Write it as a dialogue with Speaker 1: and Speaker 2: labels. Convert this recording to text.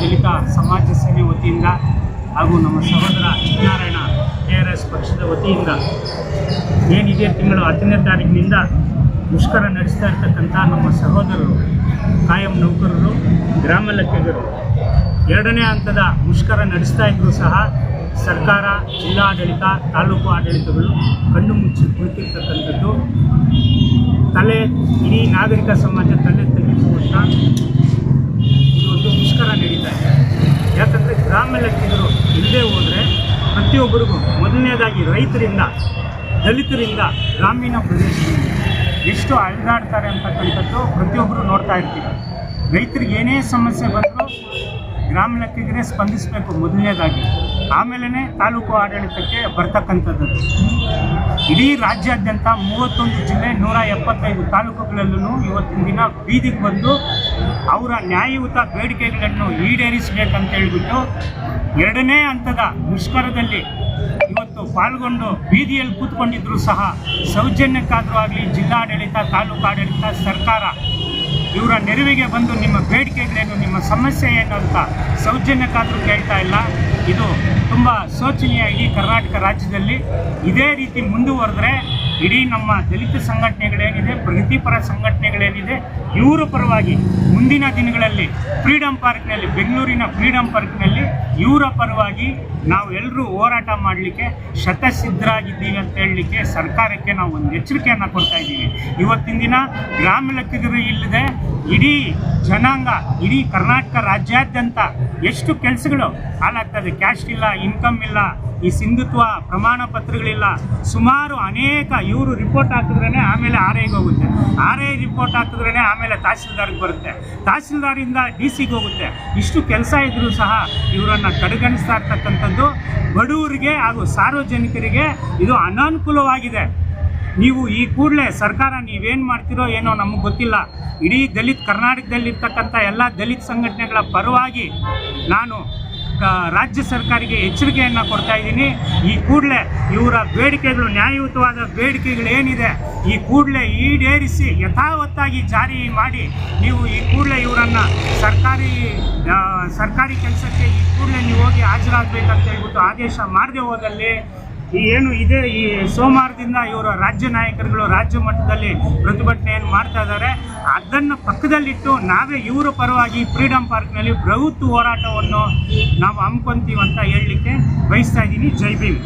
Speaker 1: ದಲಿತ ಸಮಾಜ ಸೇವೆ ವತಿಯಿಂದ ಹಾಗೂ ನಮ್ಮ ಸಹೋದರ ಸತ್ಯನಾರಾಯಣ ಕೆ ಆರ್ ಎಸ್ ಪಕ್ಷದ ವತಿಯಿಂದ ಏನಿದೆ ತಿಂಗಳು ಹತ್ತನೇ ತಾರೀಕಿನಿಂದ ಮುಷ್ಕರ ನಡೆಸ್ತಾ ಇರ್ತಕ್ಕಂಥ ನಮ್ಮ ಸಹೋದರರು, ಕಾಯಂ ನೌಕರರು, ಗ್ರಾಮ ಲೆಕ್ಕಿಗರು, ಎರಡನೇ ಹಂತದ ಮುಷ್ಕರ ನಡೆಸ್ತಾ ಇದ್ದರೂ ಸಹ ಸರ್ಕಾರ, ಜಿಲ್ಲಾಡಳಿತ, ತಾಲೂಕು ಆಡಳಿತಗಳು ಕಣ್ಣು ಮುಚ್ಚಿ ಕುಳಿತಿರ್ತಕ್ಕಂಥದ್ದು. ತಲೆ, ಇಡೀ ನಾಗರಿಕ ಸಮಾಜ ತಲೆ ತಗ್ಗಿಸುವಂಥ ಇವತ್ತು ಮುಷ್ಕರ ನಡೀತಾ ಇದೆ ಯಾಕಂದರೆ ಗ್ರಾಮ ಲೆಕ್ಕಿಗರು ಇಲ್ಲದೆ ಹೋದರೆ ಪ್ರತಿಯೊಬ್ಬರಿಗೂ ಮೊದಲನೇದಾಗಿ ರೈತರಿಂದ, ದಲಿತರಿಂದ ಗ್ರಾಮೀಣ ಪ್ರದೇಶದಿಂದ ಎಷ್ಟು ಅಲೆದಾಡ್ತಾರೆ ಅಂತಕ್ಕಂಥದ್ದು ಪ್ರತಿಯೊಬ್ಬರು ನೋಡ್ತಾ ಇರ್ತೀವಿ. ರೈತರಿಗೆ ಏನೇ ಸಮಸ್ಯೆ ಬಂದರೂ ಗ್ರಾಮ ಲೆಕ್ಕಿಗರೇ ಸ್ಪಂದಿಸಬೇಕು ಮೊದಲನೇದಾಗಿ. ಆಮೇಲೆ ತಾಲೂಕು ಆಡಳಿತಕ್ಕೆ ಬರ್ತಕ್ಕಂಥದ್ದು. ಇಡೀ ರಾಜ್ಯಾದ್ಯಂತ ಮೂವತ್ತೊಂದು ಜಿಲ್ಲೆ ನೂರ ಎಪ್ಪತ್ತೈದು ತಾಲೂಕುಗಳಲ್ಲೂ ಇವತ್ತಿನ ದಿನ ಬೀದಿಗೆ ಬಂದು ಅವರ ನ್ಯಾಯಯುತ ಬೇಡಿಕೆಗಳನ್ನು ಈಡೇರಿಸಬೇಕಂತ ಹೇಳಿಬಿಟ್ಟು ಎರಡನೇ ಹಂತದ ಮುಷ್ಕರದಲ್ಲಿ ಇವತ್ತು ಪಾಲ್ಗೊಂಡು ಬೀದಿಯಲ್ಲಿ ಕೂತ್ಕೊಂಡಿದ್ರು ಸಹ ಸೌಜನ್ಯಕ್ಕಾದರೂ ಆಗಲಿ ಜಿಲ್ಲಾಡಳಿತ ತಾಲೂಕು ಆಡಳಿತ ಸರ್ಕಾರ ಇವರ ನೆರವಿಗೆ ಬಂದು ನಿಮ್ಮ ಬೇಡಿಕೆಗಳೇನು, ನಿಮ್ಮ ಸಮಸ್ಯೆ ಏನು ಅಂತ ಸೌಜನ್ಯಕ್ಕಾದರೂ ಕೇಳ್ತಾ ಇಲ್ಲ. ಇದು ತುಂಬ ಶೋಚನೀಯ ಇಡೀ ಕರ್ನಾಟಕ ರಾಜ್ಯದಲ್ಲಿ ಇದೇ ರೀತಿ ಮುಂದುವರೆದ್ರೆ ಇಡೀ ನಮ್ಮ ದಲಿತ ಸಂಘಟನೆಗಳೇನಿದೆ, ಪ್ರಗತಿಪರ ಸಂಘಟನೆಗಳೇನಿದೆ, ಇವರ ಪರವಾಗಿ ಮುಂದಿನ ದಿನಗಳಲ್ಲಿ ಫ್ರೀಡಮ್ ಪಾರ್ಕ್ನಲ್ಲಿ ಬೆಂಗಳೂರಿನ ಫ್ರೀಡಮ್ ಪಾರ್ಕ್ನಲ್ಲಿ ಇವರ ಪರವಾಗಿ ನಾವು ಎಲ್ಲರೂ ಹೋರಾಟ ಮಾಡಲಿಕ್ಕೆ ಶತಸಿದ್ಧರಾಗಿದ್ದೀವಿ ಅಂತ ಹೇಳಲಿಕ್ಕೆ ಸರ್ಕಾರಕ್ಕೆ ನಾವು ಒಂದು ಎಚ್ಚರಿಕೆಯನ್ನು ಕೊಡ್ತಾ ಇದ್ದೀವಿ. ಇವತ್ತಿನ ದಿನ ಗ್ರಾಮ ಲೆಕ್ಕಿಗರು ಇಲ್ಲದೆ ಇಡೀ ಜನಾಂಗ, ಇಡೀ ಕರ್ನಾಟಕ ರಾಜ್ಯಾದ್ಯಂತ ಎಷ್ಟು ಕೆಲಸಗಳು ಹಾಳಾಗ್ತದೆ. ಕ್ಯಾಶ್ ಇಲ್ಲ ಇನ್ಕಮ್ ಇಲ್ಲ, ಈ ಸಿಂಧುತ್ವ ಪ್ರಮಾಣ ಪತ್ರಗಳಿಲ್ಲ. ಸುಮಾರು ಅನೇಕ ಇವರು ರಿಪೋರ್ಟ್ ಹಾಕಿದ್ರೇ ಆಮೇಲೆ ಆರ್ ಐಗೆ ಹೋಗುತ್ತೆ. ಆರ್ ಐ ರಿಪೋರ್ಟ್ ಹಾಕಿದ್ರೇ ಆಮೇಲೆ ತಹಸೀಲ್ದಾರ್ಗೆ ಬರುತ್ತೆ. ತಹಸೀಲ್ದಾರಿಂದ ಡಿ ಸಿಗೆ ಹೋಗುತ್ತೆ. ಇಷ್ಟು ಕೆಲಸ ಇದ್ದರೂ ಸಹ ಇವರನ್ನು ಕಡೆಗಣಿಸ್ತಾ ಇರ್ತಕ್ಕಂಥದ್ದು ಬಡವರಿಗೆ ಹಾಗೂ ಸಾರ್ವಜನಿಕರಿಗೆ ಇದು ಅನಾನುಕೂಲವಾಗಿದೆ. ನೀವು ಈ ಕೂಡಲೇ ಸರ್ಕಾರ ನೀವೇನು ಮಾಡ್ತಿರೋ ಏನೋ ನಮಗೆ ಗೊತ್ತಿಲ್ಲ. ಇಡೀ ದಲಿತ ಕರ್ನಾಟಕದಲ್ಲಿರ್ತಕ್ಕಂಥ ಎಲ್ಲ ದಲಿತ ಸಂಘಟನೆಗಳ ಪರವಾಗಿ ನಾನು ರಾಜ್ಯ ಸರ್ಕಾರಿಗೆ ಎಚ್ಚರಿಕೆಯನ್ನು ಕೊಡ್ತಾ ಇದ್ದೀನಿ. ಈ ಕೂಡಲೇ ಇವರ ಬೇಡಿಕೆಗಳು, ನ್ಯಾಯಯುತವಾದ ಬೇಡಿಕೆಗಳು ಏನಿದೆ ಈ ಕೂಡಲೇ ಈಡೇರಿಸಿ ಯಥಾವತ್ತಾಗಿ ಜಾರಿ ಮಾಡಿ ನೀವು ಈ ಕೂಡಲೇ ಇವರನ್ನು ಸರ್ಕಾರಿ ಸರ್ಕಾರಿ ಕೆಲಸಕ್ಕೆ ಈ ಕೂಡಲೇ ನೀವು ಹೋಗಿ ಹಾಜರಾಗಬೇಕಂತ ಹೇಳ್ಬಿಟ್ಟು ಆದೇಶ ಮಾಡದೆ ಹೋದಲ್ಲಿ ಈ ಏನು ಇದೆ, ಈ ಸೋಮವಾರದಿಂದ ಇವರು ರಾಜ್ಯ ನಾಯಕರುಗಳು ರಾಜ್ಯ ಮಟ್ಟದಲ್ಲಿ ಪ್ರತಿಭಟನೆಯನ್ನು ಮಾಡ್ತಾ ಇದ್ದಾರೆ. ಅದನ್ನು ಪಕ್ಕದಲ್ಲಿಟ್ಟು ನಾವೇ ಇವರ ಪರವಾಗಿ ಫ್ರೀಡಮ್ ಪಾರ್ಕ್ನಲ್ಲಿ ಬೃಹತ್ ಹೋರಾಟವನ್ನು ನಾವು ಹಮ್ಮಿಕೊಂತೀವಿ ಅಂತ ಹೇಳಲಿಕ್ಕೆ ಬಯಸ್ತಾ ಇದ್ದೀನಿ. ಜೈ ಭೀಮ್.